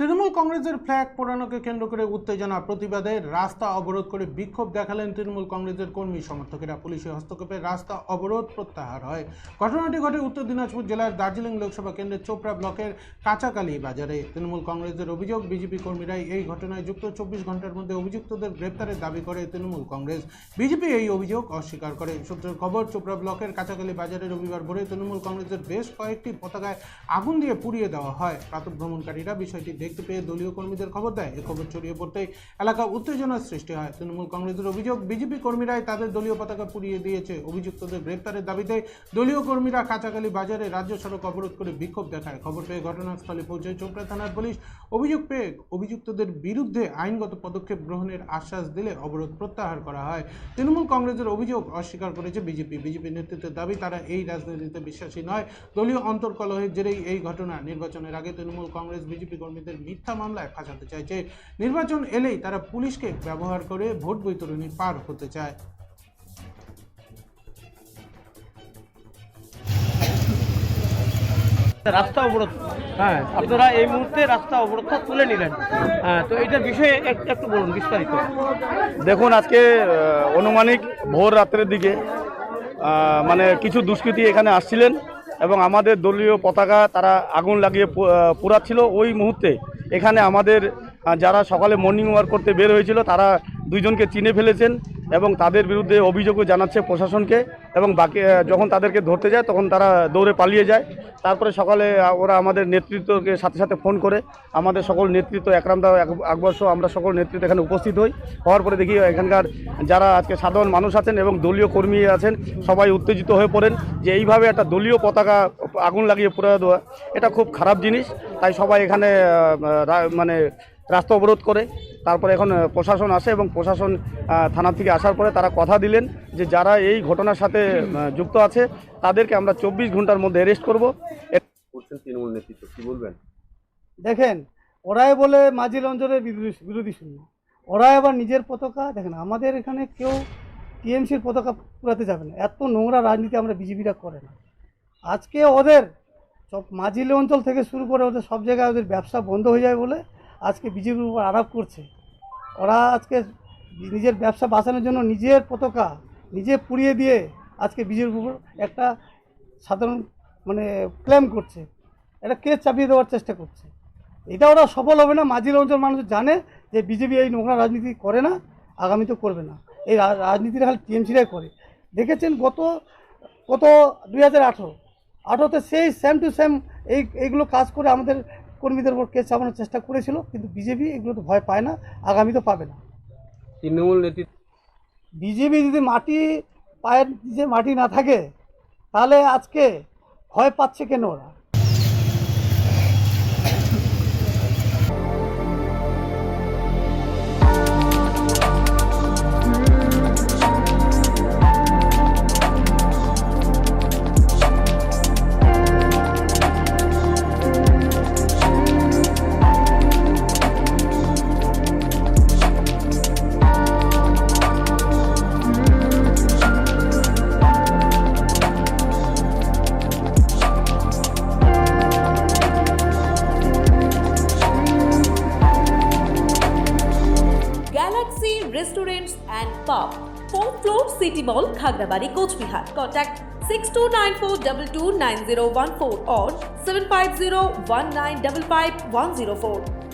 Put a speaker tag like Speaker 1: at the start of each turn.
Speaker 1: তৃণমূল কংগ্রেসের ফ্ল্যাগ পোড়ানোকে কেন্দ্র করে উত্তেজনা প্রতিবাদে রাস্তা অবরোধ করে বিক্ষোভ দেখালেন তৃণমূল কংগ্রেসের কর্মী সমর্থকেরা। পুলিশের হস্তক্ষেপে রাস্তা অবরোধ প্রত্যাহার হয়। ঘটনাটি ঘটে উত্তর দিনাজপুর জেলার দার্জিলিং লোকসভা কেন্দ্রের চোপড়া ব্লকের কাঁচাকালী বাজারে। তৃণমূল কংগ্রেসের অভিযোগ, বিজেপি কর্মীরাই এই ঘটনায় যুক্ত। চব্বিশ ঘণ্টার মধ্যে অভিযুক্তদের গ্রেপ্তারের দাবি করে তৃণমূল কংগ্রেস। বিজেপি এই অভিযোগ অস্বীকার করে। সূত্রের খবর, চোপড়া ব্লকের কাঁচাকালী বাজারে রবিবার ভোরে তৃণমূল কংগ্রেসের বেশ কয়েকটি পতাকায় আগুন দিয়ে পুড়িয়ে দেওয়া হয়। প্রাতঃভ্রমণকারীরা বিষয়টি দেখতে পেয়ে দলীয় কর্মীদের খবর দেয়। এ খবর ছড়িয়ে পড়তেই এলাকা উত্তেজনার সৃষ্টি হয়। তৃণমূল কংগ্রেসের অভিযোগ, বিজেপি কর্মীরাই তাদের দলীয় পতাকা পুড়িয়ে দিয়েছে। অভিযুক্তদের গ্রেপ্তারের দাবিতে দলীয় কর্মীরা কাঁচাকালী বাজারে রাজ্য সড়ক অবরোধ করে বিক্ষোভ দেখায়। খবর পেয়ে ঘটনাস্থলে পৌঁছে চোপড়া থানার পুলিশ। অভিযোগ পেয়ে অভিযুক্তদের বিরুদ্ধে আইনগত পদক্ষেপ গ্রহণের আশ্বাস দিলে অবরোধ প্রত্যাহার করা হয়। তৃণমূল কংগ্রেসের অভিযোগ অস্বীকার করেছে বিজেপি। বিজেপি নেতৃত্বের দাবি, তারা এই রাজনীতিতে বিশ্বাসী নয়। দলীয় অন্তর্কলহের জেরেই এই ঘটনা নির্বাচনের আগে তৃণমূল কংগ্রেস, বিজেপি কর্মীদের মিথ্যা মামলায় ফাঁসাতে চাইছে নির্বাচন এলেই তারা পুলিশকে ব্যবহার করে ভোট বৈতরণী পার হতে চায়।
Speaker 2: রাস্তা অবরোধ। হ্যাঁ। আপনারা এই মুহূর্তে রাস্তা অবরোধটা তুলে নিলেন। হ্যাঁ তো এইটার বিষয়ে এক- একটু বলুন বিস্তারিত।
Speaker 3: দেখুন আজকে আহ, অনুমানিক ভোর রাত্রের দিকে আহ, মানে কিছু দুষ্কৃতী এখানে আসছিলেন। এবং আমাদের দলীয় পতাকা তারা আগুন লাগিয়ে পুরাচ্ছিল ওই মুহূর্তে এখানে আমাদের যারা সকালে মর্নিং ওয়াক করতে বের হয়েছিল, তারা দুইজনকে চিনে ফেলেছেন। এবং তাদের বিরুদ্ধে অভিযোগও জানাচ্ছে প্রশাসনকে এবং বাকি যখন তাদেরকে ধরতে যায় তখন তারা দৌড়ে পালিয়ে যায়। তারপরে সকালে ওরা আমাদের নেতৃত্বকে সাথে সাথে ফোন করে। আমাদের সকল নেতৃত্ব একরামদা আকবর সহ আমরা সকল নেতৃত্ব এখানে উপস্থিত হই। হওয়ার পরে দেখি এখানকার যারা আজকে সাধারণ মানুষ আছেন এবং দলীয় কর্মী আছেন, সবাই উত্তেজিত হয়ে পড়েন যে এইভাবে একটা দলীয় পতাকা আগুন লাগিয়ে পুরো দেওয়া, এটা খুব খারাপ জিনিস। তাই সবাই এখানে মানে রাস্তা অবরোধ করে তারপরে এখন প্রশাসন আসে এবং প্রশাসন থানা থেকে আসার পরে তারা কথা দিলেন যে যারা এই ঘটনার সাথে যুক্ত আছে তাদেরকে আমরা চব্বিশ ঘণ্টার মধ্যে অ্যারেস্ট করব।
Speaker 4: তৃণমূল নেতৃত্ব কি বলবেন?
Speaker 5: দেখেন ওরাই বলে মাঝি অঞ্চলের বিরোধী বিরোধী শূন্য। ওরা এবার নিজের পতাকা দেখেন আমাদের এখানে কেউ টিএমসির পতাকা পুরাতে যাবে না। এত নোংরা রাজনীতি আমরা বিজেপিরা করে না। আজকে ওদের সব মাঝিলি অঞ্চল থেকে শুরু করে ওদের সব জায়গায় ওদের ব্যবসা বন্ধ হয়ে যায় বলে আজকে বিজেপির উপর আরোপ করছে। ওরা আজকে নিজের ব্যবসা বাঁচানোর জন্য নিজের পতাকা নিজে পুড়িয়ে দিয়ে আজকে বিজেপির উপর একটা সাধারণ মানে ক্লেম করছে। এটা কেস চাপিয়ে দেওয়ার চেষ্টা করছে? এটা ওরা সফল হবে না, মাঝির অঞ্চল মানুষ জানে যে বিজেপি এই নোংরা রাজনীতি করে না আগামীতে করবে না। এই রা- রাজনীতিটা খালি টিএমসিরাই করে। দেখেছেন গত গত দুই হাজার আঠেরো, আঠেরোতে সেই সেম টু সেম এই, এইগুলো কাজ করে আমাদের কর্মীদের উপর কেস চাপানোর চেষ্টা করেছিল কিন্তু বিজেপি এগুলো তো ভয় পায় না আগামী তো পাবে না।
Speaker 4: তৃণমূল নেতৃত্ব
Speaker 5: বিজেপি যদি মাটি পায়ের যে মাটি না থাকে তাহলে আজকে ভয় পাচ্ছে কেন ওরা?
Speaker 6: Restaurants and Pub. Fourth floor City Mall, Khagrabari, Coachbihar. Contact 6294229014 or 750 1955 104.